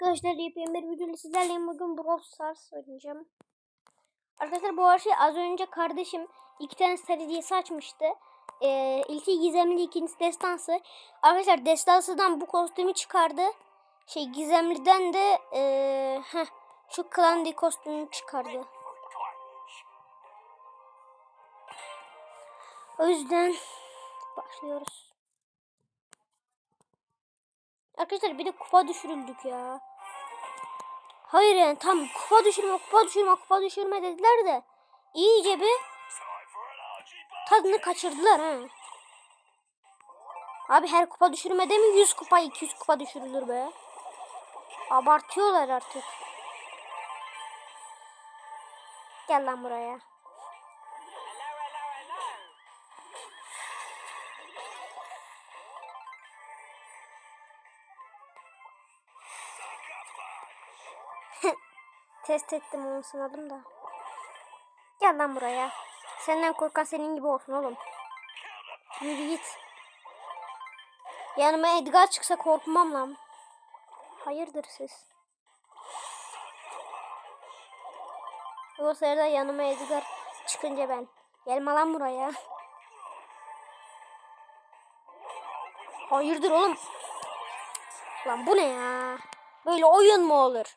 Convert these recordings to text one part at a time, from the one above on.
Arkadaşlar yepyeni bir videoyla sizlerleyim. Bugün Brawl Stars oynayacağım. Arkadaşlar bu arada az önce kardeşim iki tane star hediyesi açmıştı. Ee, ilki gizemli, ikincisi destansı. Arkadaşlar destansıdan bu kostümü çıkardı. Şey gizemliden de ee, heh, şu Klandy kostümünü çıkardı. O yüzden başlıyoruz. Arkadaşlar bir de kupa düşürüldük ya. Hayır yani tam kupa düşürme, kupa düşürme, kupa düşürme dediler de iyice bir tadını kaçırdılar ha. Abi her kupa düşürmede mi 100 kupa 200 kupa düşürülür be. Abartıyorlar artık. Gel lan buraya. Test ettim onu sınadım da. Gel lan buraya. Senden korkan senin gibi olsun oğlum. Yürü git. Yanıma Edgar çıksa korkmam lan. Hayırdır siz? O sırada yanıma Edgar çıkınca ben. Gelme lan buraya. Hayırdır oğlum? Lan bu ne ya? Böyle oyun mu olur?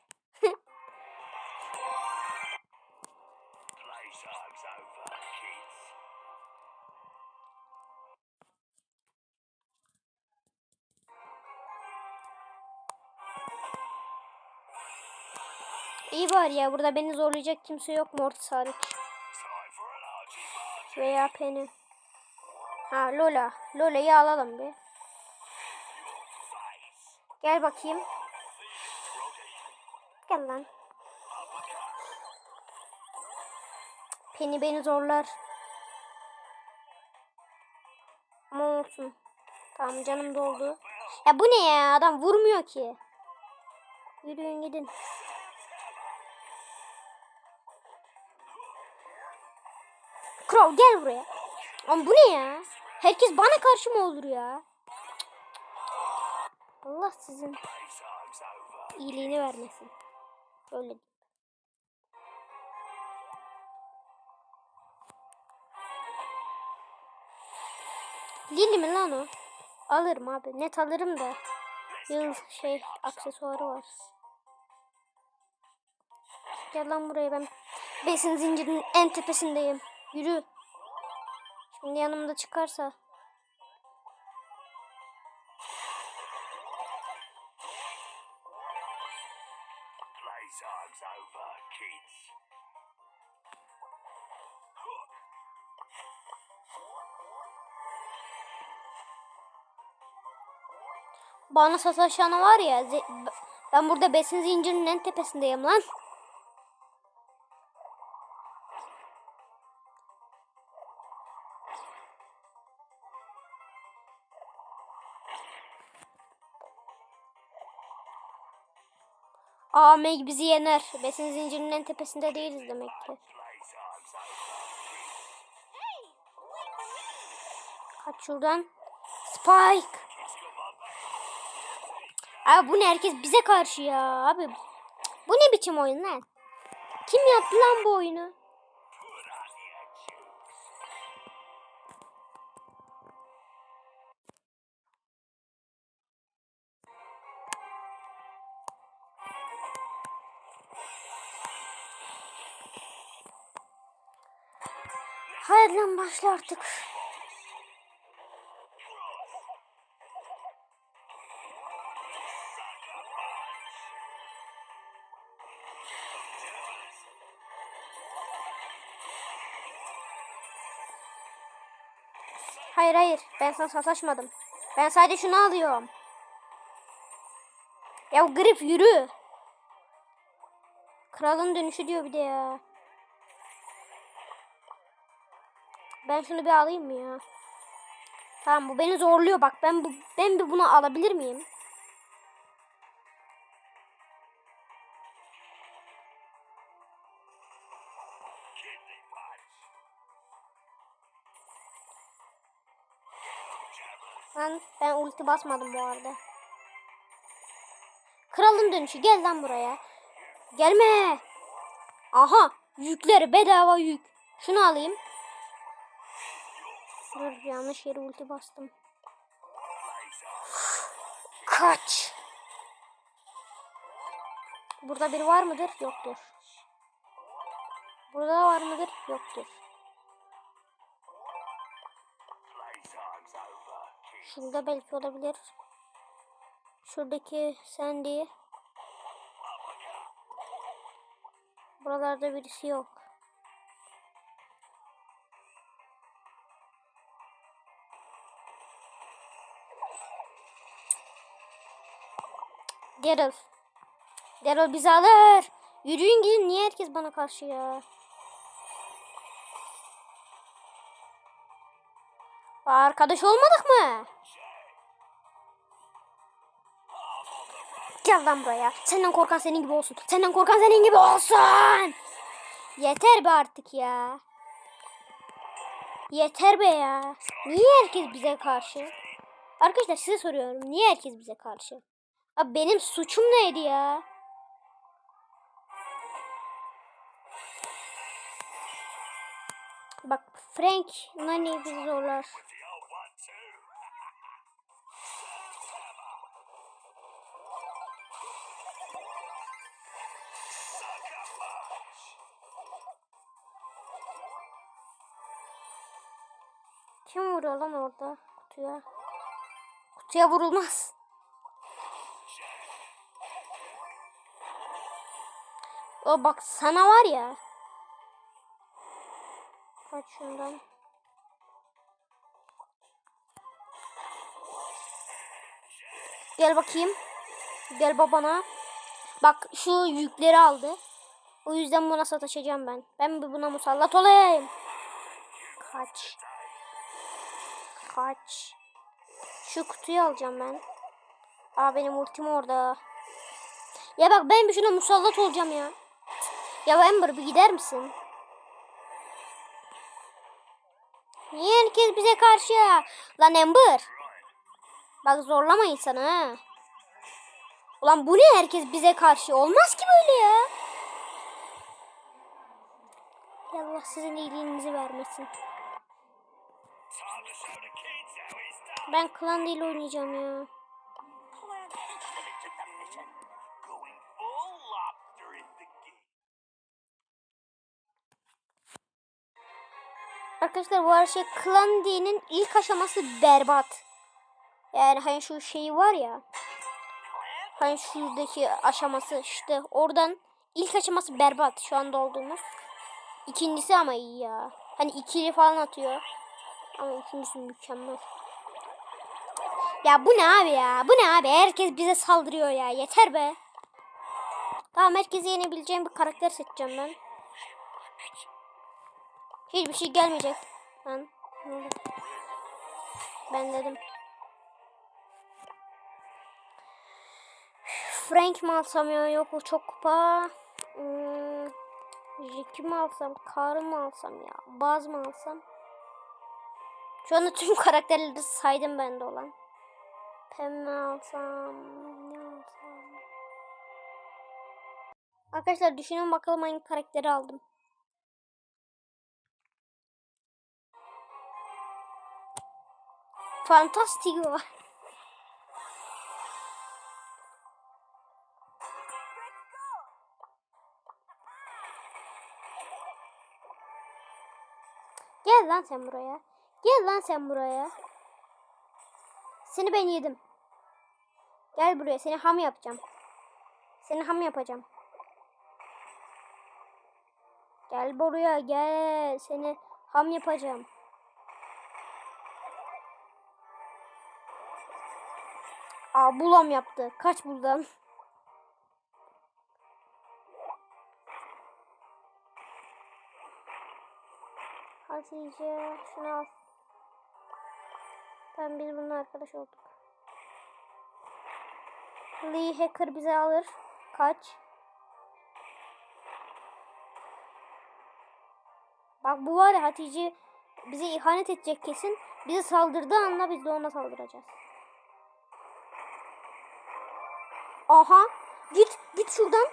Ya burada beni zorlayacak kimse yok Mortis hariç. Veya Penny. Ha Lola. Lola'yı alalım bir. Gel bakayım. Gel lan. Penny beni zorlar. Ama olsun. Tamam canım doldu. Ya bu ne ya? Adam vurmuyor ki. Yürüyün gidin. Kral gel buraya. Ama bu ne ya? Herkes bana karşı mı olur ya? Allah sizin iyiliğini vermesin. Öyle. Lili mi lan o? Alırım abi. Net alırım da. Yıl şey aksesuarı var. Gel lan buraya ben besin zincirinin en tepesindeyim. Yürü. Şimdi yanımda çıkarsa. Bana sataşanı var ya. Ben burada besin zincirinin en tepesindeyim lan. Aa Meg bizi yener. Besin zincirinin en tepesinde değiliz demek ki. Kaç şuradan. Spike. Abi bu ne herkes bize karşı ya abi. Bu ne biçim oyun lan? Kim yaptı lan bu oyunu? Haydi lan başla artık. Hayır hayır ben sana sataşmadım. Ben sadece şunu alıyorum. Ya grif yürü. Kralın dönüşü diyor bir de ya. Ben şunu bir alayım mı ya? Tamam bu beni zorluyor bak. Ben bu ben bir bunu alabilir miyim? Ben ben ulti basmadım bu arada. kralın dönüşü gel lan buraya. Gelme. Aha yükleri bedava yük. Şunu alayım. Dur yanlış yere ulti bastım. Kaç. Burada biri var mıdır? Yoktur. Burada var mıdır? Yoktur. Şurada belki olabilir. Şuradaki Sandy. Buralarda birisi yok. Daryl. Daryl bizi alır. Yürüyün gidin. Niye herkes bana karşı ya? Arkadaş olmadık mı? Gel lan buraya. Senden korkan senin gibi olsun. Senden korkan senin gibi olsun. Yeter be artık ya. Yeter be ya. Niye herkes bize karşı? Arkadaşlar size soruyorum. Niye herkes bize karşı? Abi benim suçum neydi ya? Bak Frank Nani bizi zorlar. Kim vuruyor lan orada kutuya? Kutuya vurulmaz. O bak sana var ya. Kaç şundan. Gel bakayım. Gel babana. Bak şu yükleri aldı. O yüzden buna sataşacağım ben. Ben buna musallat olayım. Kaç. Kaç. Şu kutuyu alacağım ben. Aa benim ultim orada. Ya bak ben bir şuna musallat olacağım ya. Ya Ember bir gider misin? Niye herkes bize karşı ya? Lan Ember. Bak zorlama insanı ha. Ulan bu ne herkes bize karşı? Olmaz ki böyle ya. Ya Allah sizin iyiliğinizi vermesin. Ben klan değil oynayacağım ya. Arkadaşlar bu her şey Klan D'nin ilk aşaması berbat. Yani hani şu şey var ya. Hani şuradaki aşaması işte oradan ilk aşaması berbat şu anda olduğumuz. İkincisi ama iyi ya. Hani ikili falan atıyor. Ama ikincisi mükemmel. Ya bu ne abi ya? Bu ne abi? Herkes bize saldırıyor ya. Yeter be. Tamam herkese yenebileceğim bir karakter seçeceğim ben. Hiçbir şey gelmeyecek. Lan. Ben dedim. Frank mi alsam ya? Yok o çok kupa. Hmm, mi alsam? Karl mı alsam ya? Baz mı alsam? Şu anda tüm karakterleri saydım bende olan. Pem mi alsam? Ne alsam? Arkadaşlar düşünün bakalım hangi karakteri aldım. Fantastico. Gel lan sen buraya. Gel lan sen buraya. Seni ben yedim. Gel buraya seni ham yapacağım. Seni ham yapacağım. Gel buraya gel. Seni ham yapacağım. Aa bulam yaptı. Kaç buradan. Hatice şunu al. Tamam biz bununla arkadaş olduk. Lee Hacker bize alır. Kaç. Bak bu var ya Hatice bize ihanet edecek kesin. Bize saldırdığı anda biz de ona saldıracağız. Aha. Git git şuradan.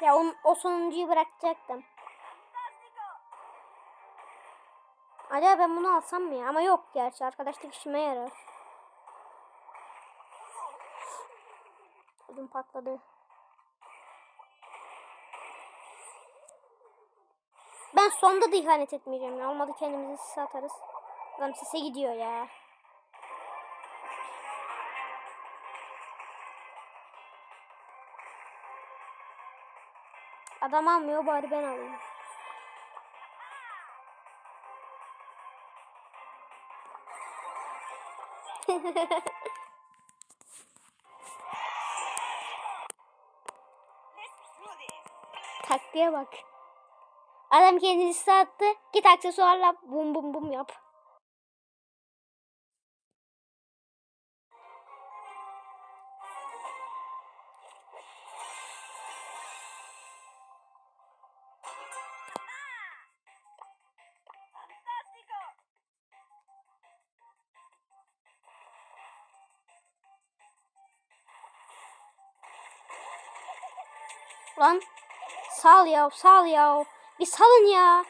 Ya o, o sonuncuyu bırakacaktım. Acaba ben bunu alsam mı ya? Ama yok gerçi arkadaşlık işime yarar. Ödüm patladı. Ben sonda da ihanet etmeyeceğim ya. Olmadı kendimizi sise atarız. Adam sise gidiyor ya. Adam almıyor bari ben alayım. Taktiğe bak. Adam kendini sattı. Git aksesuarla bum bum bum yap. Lan sal ya sal ya. Bir salın ya.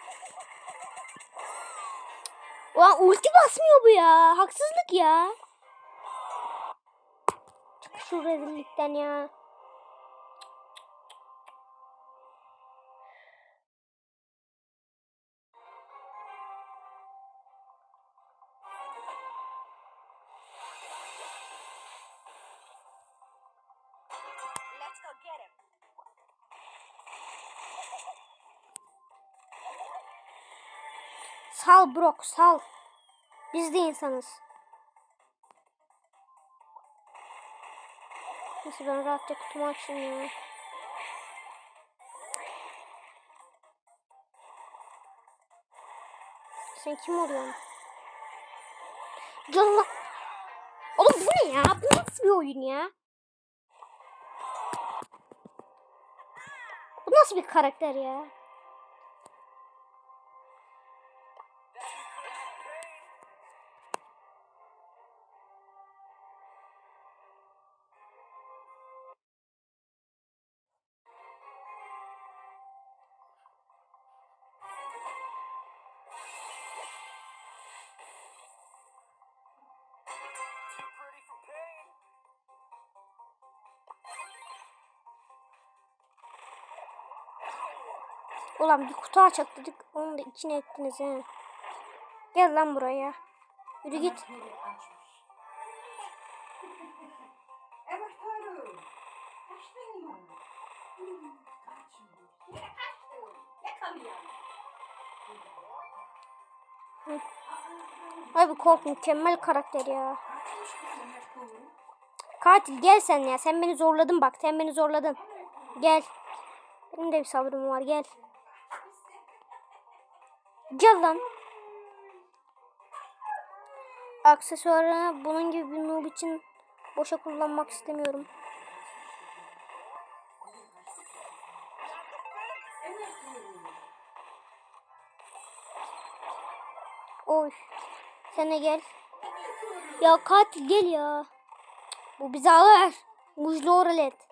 Ulan ulti basmıyor bu ya. Haksızlık ya. Çık şu rezillikten ya. Sal Brock sal. Biz de insanız. Neyse ben rahatça kutumu açayım ya. Sen kim oluyorsun? Lan. Oğlum bu ne ya? Bu nasıl bir oyun ya? Bu nasıl bir karakter ya? Ulan bir kutu açak dedik. Onu da içine ettiniz he. Gel lan buraya. Yürü git. Abi kork mükemmel karakter ya. Katil gel sen ya. Sen beni zorladın bak. Sen beni zorladın. Gel. Benim de bir sabrım var gel. Gel lan. Aksesuarını bunun gibi bir noob için boşa kullanmak istemiyorum. Oy. De gel. Ya katil gel ya. Bu bizi alır. Muzlu oralet.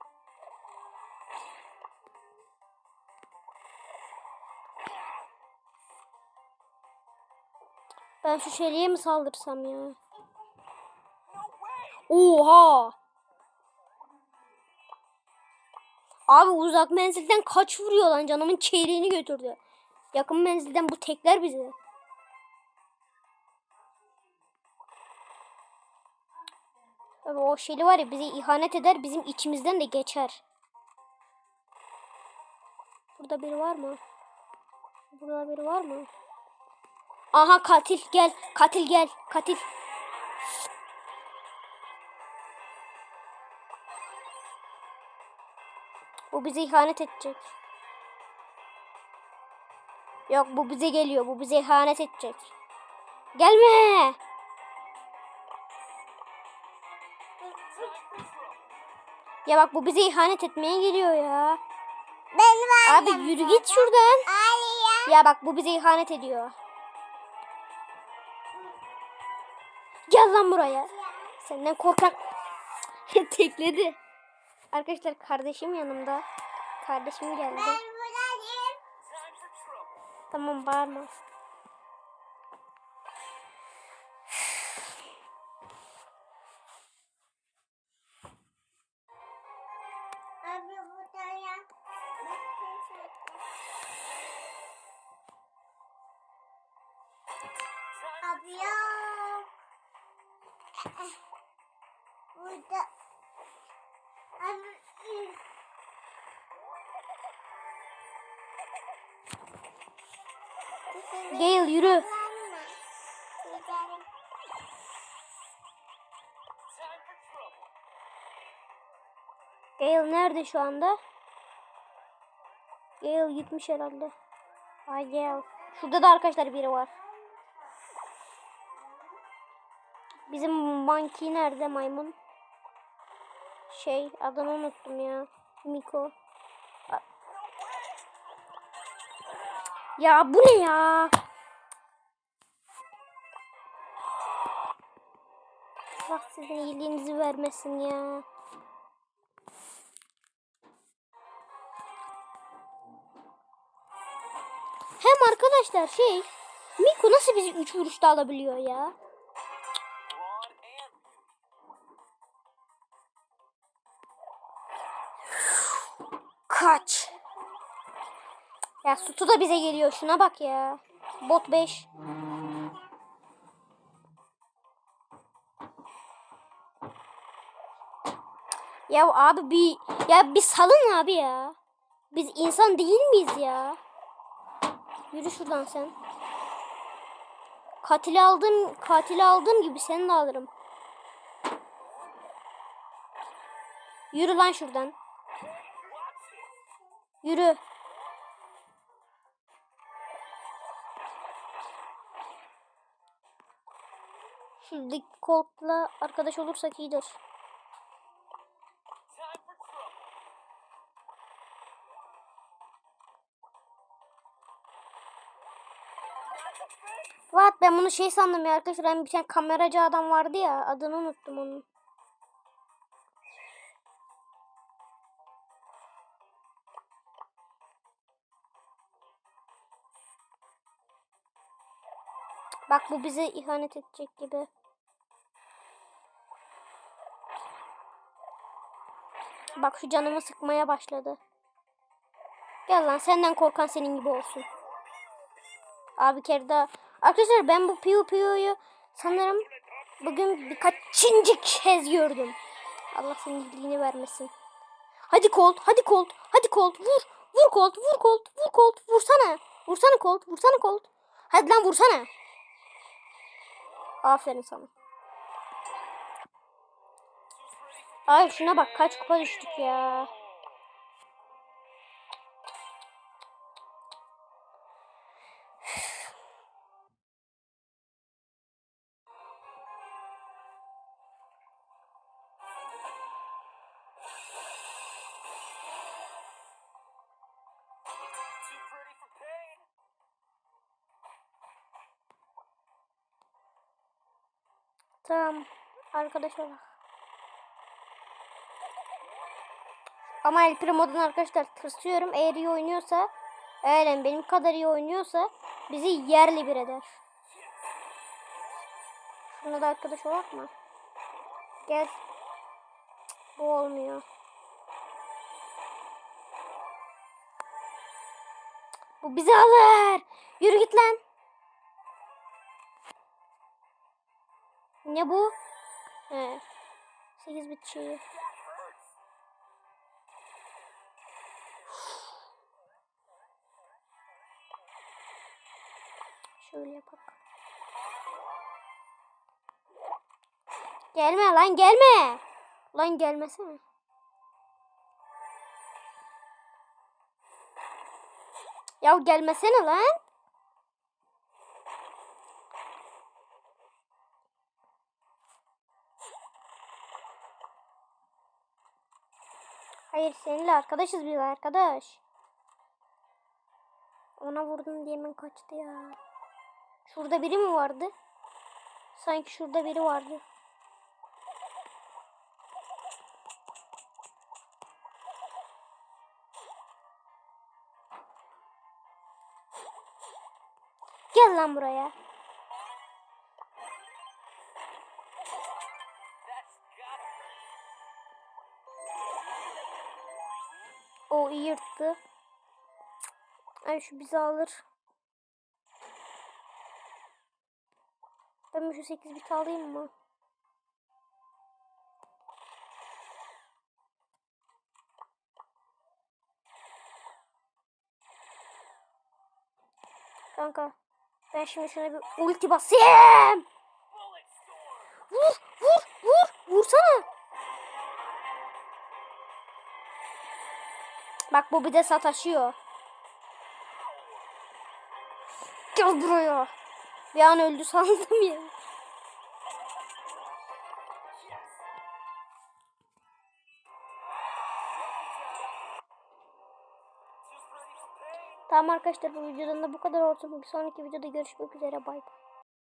Ben şu şeliğe mi saldırsam ya? Oha! Abi uzak menzilden kaç vuruyor lan canımın çeyreğini götürdü. Yakın menzilden bu tekler bizi. Abi o şeli var ya bize ihanet eder bizim içimizden de geçer. Burada biri var mı? Burada biri var mı? Aha katil gel. Katil gel. Katil. Bu bize ihanet edecek. Yok bu bize geliyor. Bu bize ihanet edecek. Gelme. Ya bak bu bize ihanet etmeye geliyor ya. Ben Abi yürü git şuradan. Ya. Ya bak bu bize ihanet ediyor. Gel lan buraya. Senden korkan Tekledi. Arkadaşlar kardeşim yanımda. Kardeşim geldi. Tamam bağırma. Burada. Gale yürü. Gale nerede şu anda? Gale gitmiş herhalde. Ay Gale. Şurada da arkadaşlar biri var. Bizim monkey nerede maymun? Şey adını unuttum ya. Miko. Ya bu ne ya? Allah sizin iyiliğinizi vermesin ya. Hem arkadaşlar şey Miko nasıl bizi 3 vuruşta alabiliyor ya? Kaç. Ya Sutu da bize geliyor. Şuna bak ya. Bot 5. Ya abi bir ya bir salın abi ya. Biz insan değil miyiz ya? Yürü şuradan sen. Katili aldım, katili aldığım gibi seni de alırım. Yürü lan şuradan. Yürü. Şuradaki Colt'la arkadaş olursak iyidir. What ben bunu şey sandım ya arkadaşlar. Hani bir tane kameracı adam vardı ya. Adını unuttum onun. Bu bize ihanet edecek gibi. Bak şu canımı sıkmaya başladı. Gel lan senden korkan senin gibi olsun. Abi kere. Arkadaşlar ben bu Piyu Piyu'yu sanırım bugün birkaçıncı kez gördüm. Allah senin iyiliğini vermesin. Hadi Colt, hadi Colt, hadi Colt, vur. Vur Colt, vur Colt, vur Colt, vursana. Vursana Colt, vursana Colt. Hadi lan vursana. Aferin sana. Ay şuna bak kaç kupa düştük ya. Tamam. Arkadaş olarak. Ama El Primo'dan arkadaşlar tırsıyorum. Eğer iyi oynuyorsa eğer benim kadar iyi oynuyorsa bizi yerli bir eder. Şuna da arkadaş olak mı? Gel. Bu olmuyor. Bu bizi alır. Yürü git lan. Ne bu? He. 8 bit şeyi. Şöyle yapak. Gelme lan gelme. Lan gelmesene. Ya gelmesene lan. Hayır seninle arkadaşız biz arkadaş. Ona vurdum diye hemen kaçtı ya. Şurada biri mi vardı? Sanki şurada biri vardı. Gel lan buraya. Yırttı. Ay şu bizi alır. Ben şu 8 bit alayım mı? Kanka ben şimdi şuna bir ulti basayım. Vur vur vur vursana. Bak bu bir de sataşıyor. Gel buraya. Bir an öldü sandım ya. Tamam arkadaşlar bu videodan da bu kadar olsun. Bir sonraki videoda görüşmek üzere. Bay bay.